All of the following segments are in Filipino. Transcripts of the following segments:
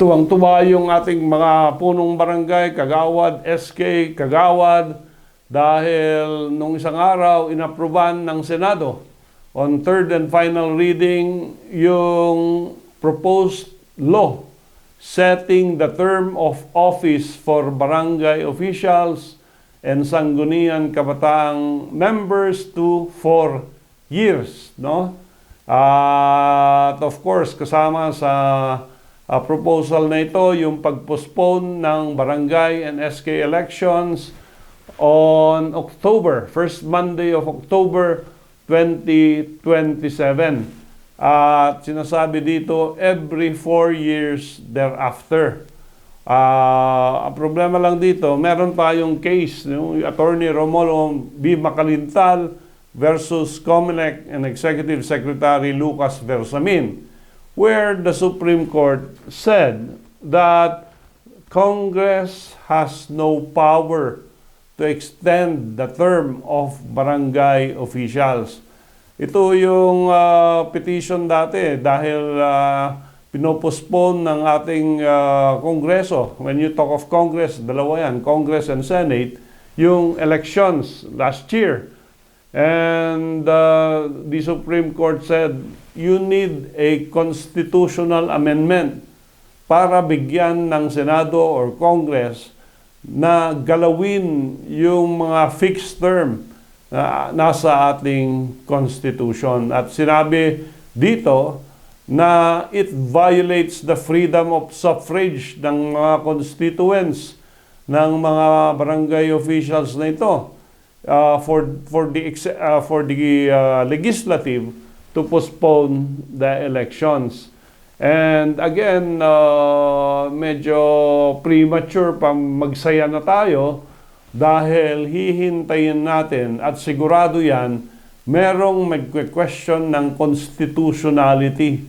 tuwang-tuwa yung ating mga punong barangay, Kagawad, SK, Kagawad, dahil nung isang araw, inaproban ng Senado on third and final reading yung proposed law setting the term of office for barangay officials and sangguniang kabataang members to four years, no? At of course, kasama sa uh, proposal na ito yung pagpostpone ng barangay and SK elections on October, first Monday of October 2027. At sinasabi dito, every four years thereafter. Ah, ang problema lang dito, meron tayong case, yung Attorney Romulo B. Macalintal versus Comelec and Executive Secretary Lucas Versamin, where the Supreme Court said that Congress has no power to extend the term of barangay officials. Ito yung ah, petition dati dahil uh, pinopospone ng ating ah, Kongreso. When you talk of Congress, dalawa yan, Congress and Senate, yung elections last year. And uh, the Supreme Court said, you need a constitutional amendment para bigyan ng Senado or Congress na galawin yung mga fixed term na nasa ating Constitution. At sinabi dito na it violates the freedom of suffrage ng mga constituents ng mga barangay officials na ito uh, for for the uh, for the uh, legislative to postpone the elections. And again, uh, medyo premature pa magsaya na tayo dahil hihintayin natin at sigurado yan, merong mag-question ng constitutionality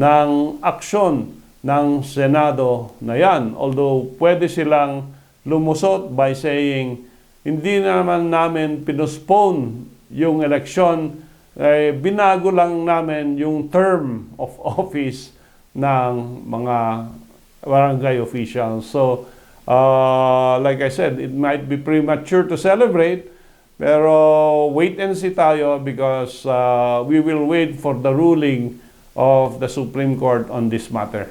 ng aksyon ng Senado na yan. Although pwede silang lumusot by saying, hindi na naman namin pinospone yung eleksyon, eh, binago lang namin yung term of office ng mga barangay officials. So, uh, like I said, it might be premature to celebrate, pero wait and see tayo because uh, we will wait for the ruling of the Supreme Court on this matter.